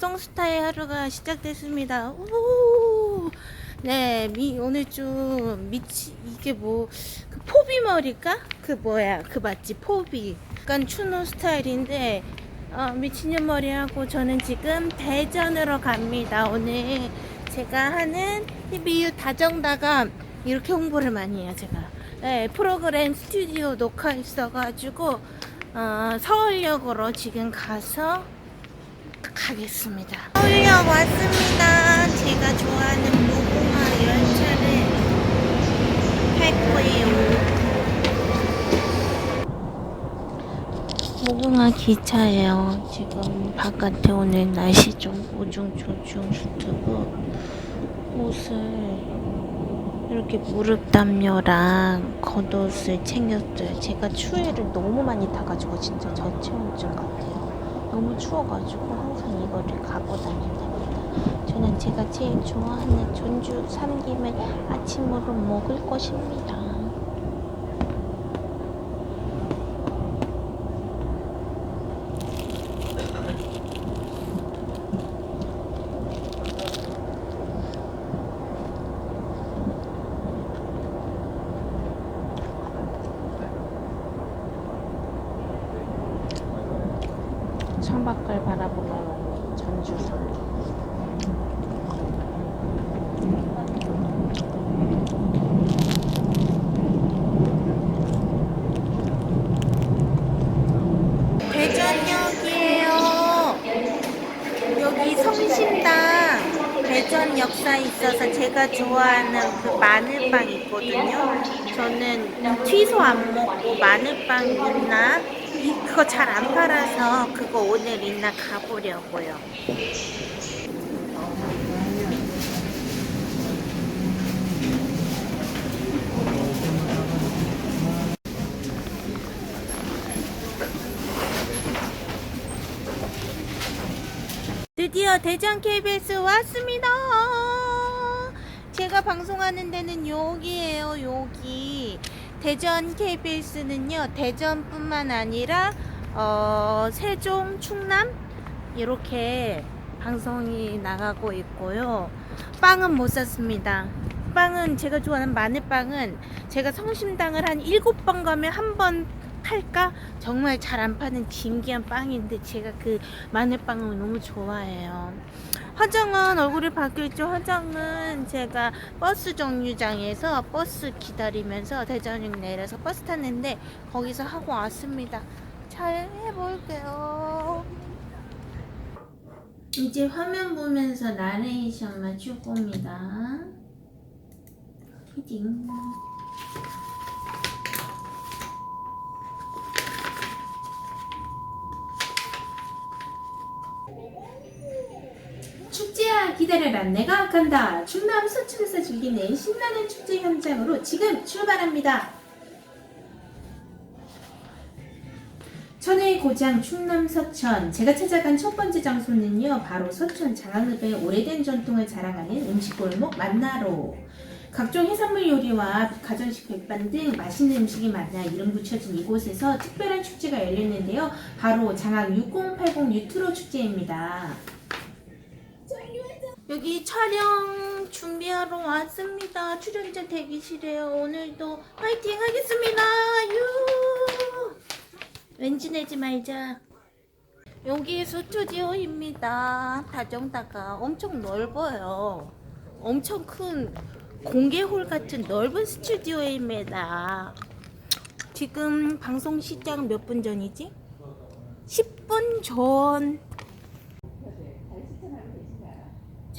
송스타의 하루가 시작됐습니다. 오! 네, 미, 오늘 좀 미치, 이게 뭐, 그 포비 머리일까? 그 뭐야, 그 맞지, 포비. 약간 추노 스타일인데, 어, 미친년 머리하고 저는 지금 대전으로 갑니다. 오늘 제가 하는 TBU 다정다감 이렇게 홍보를 많이 해요, 제가. 네, 프로그램 스튜디오 녹화 있어가지고, 어, 서울역으로 지금 가서 가겠습니다. 서울역 왔습니다. 제가 좋아하는 무궁화 열차를 탈 거예요. 무궁화 기차예요. 지금 바깥에 오늘 날씨 좀 우중충충 유튜브 옷을 이렇게 무릎 담요랑 겉옷을 챙겼어요. 제가 추위를 너무 많이 타가지고 진짜 저체온증 같아요. 너무 추워가지고 항상 이거를 갖고 다닌답니다. 저는 제가 제일 좋아하는 전주 삼김을 아침으로 먹을 것입니다. 창밖을 바라보면 전주산. 대전 역사 있어서 제가 좋아하는 그 마늘빵 있거든요. 저는 취소 안 먹고 마늘빵 있나? 이- 그거 잘 안 팔아서 그거 오늘 있나 가보려고요. 드디어 대전 KBS 왔습니다. 제가 방송하는 데는 여기에요, 여기. 대전 KBS는요, 대전뿐만 아니라, 어, 세종, 충남, 이렇게 방송이 나가고 있고요. 빵은 못 샀습니다. 빵은 제가 좋아하는 마늘빵은 제가 성심당을 한 일곱 번 가면 한 번 팔까? 정말 잘 안 파는 진기한 빵인데 제가 그 마늘빵을 너무 좋아해요. 화정은 얼굴이 바뀌었죠. 화정은 제가 버스 정류장에서 버스 기다리면서 대전역 내려서 버스 탔는데 거기서 하고 왔습니다. 잘 해볼게요. 이제 화면 보면서 나레이션 맞출 겁니다. 히딩. 축제야 기다려라 내가 간다. 충남 서천에서 즐기는 신나는 축제 현장으로 지금 출발합니다. 천혜의 고장 충남 서천. 제가 찾아간 첫 번째 장소는요 바로 서천 장안읍의 오래된 전통을 자랑하는 음식골목 만나로. 각종 해산물 요리와 가전식 백반 등 맛있는 음식이 만나 이름 붙여진 이곳에서 특별한 축제가 열렸는데요. 바로 장학 6080 유트로 축제입니다 여기 촬영 준비하러 왔습니다. 출연자 대기실에 오늘도 파이팅 하겠습니다. 유! 왠지 내지 말자. 여기 스튜디오입니다. 다정다가 엄청 넓어요. 엄청 큰 공개홀 같은 넓은 스튜디오입니다. 지금 방송 시작 몇 분 전이지? 10분 전.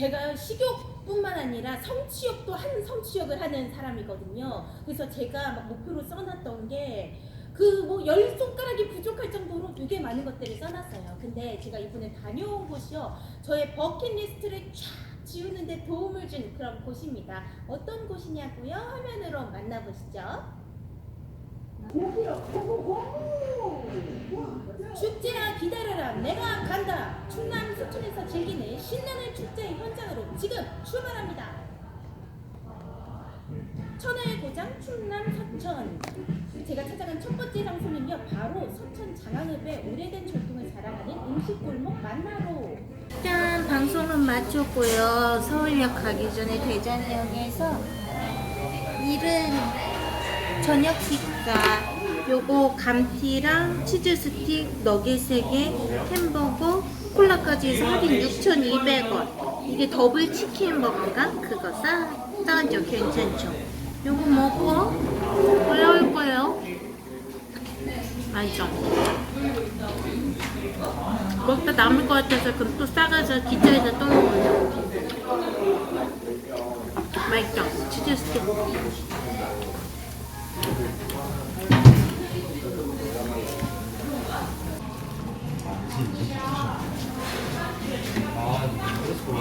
제가 식욕뿐만 아니라 성취욕도 한 성취욕을 하는 사람이거든요. 그래서 제가 막 목표로 써놨던 게 그 뭐 열 손가락이 부족할 정도로 되게 많은 것들을 써놨어요. 근데 제가 이번에 다녀온 곳이요. 저의 버킷리스트를 쫙 지우는데 도움을 준 그런 곳입니다. 어떤 곳이냐고요? 화면으로 만나보시죠. 축제야 기다려라. 내가 간다. 충남 서천에서 즐기는 신나는 축제 현장으로 지금 출발합니다. 천혜의 고장 충남 서천 제가 찾아간 첫 번째 장소는요 바로 서천 장안읍의 오래된 전통을 자랑하는 음식 골목 만나로. 일단 방송은 마쳤고요. 서울역 가기 전에 대전역에서 일은 저녁 식사 요거 감튀랑 치즈 스틱 너겟 3개 햄버거 콜라까지 해서 할인 6,200원. 이게 더블 치킨 버거인가? 그거 싸, 싸죠 괜찮죠? 요거 먹고 올라올 거예요? 맛있죠? 먹다 남을 것 같아서 그럼 또 싸가서 기차에서 또 먹어요. 맛있죠? 치즈 스틱 아, 그래서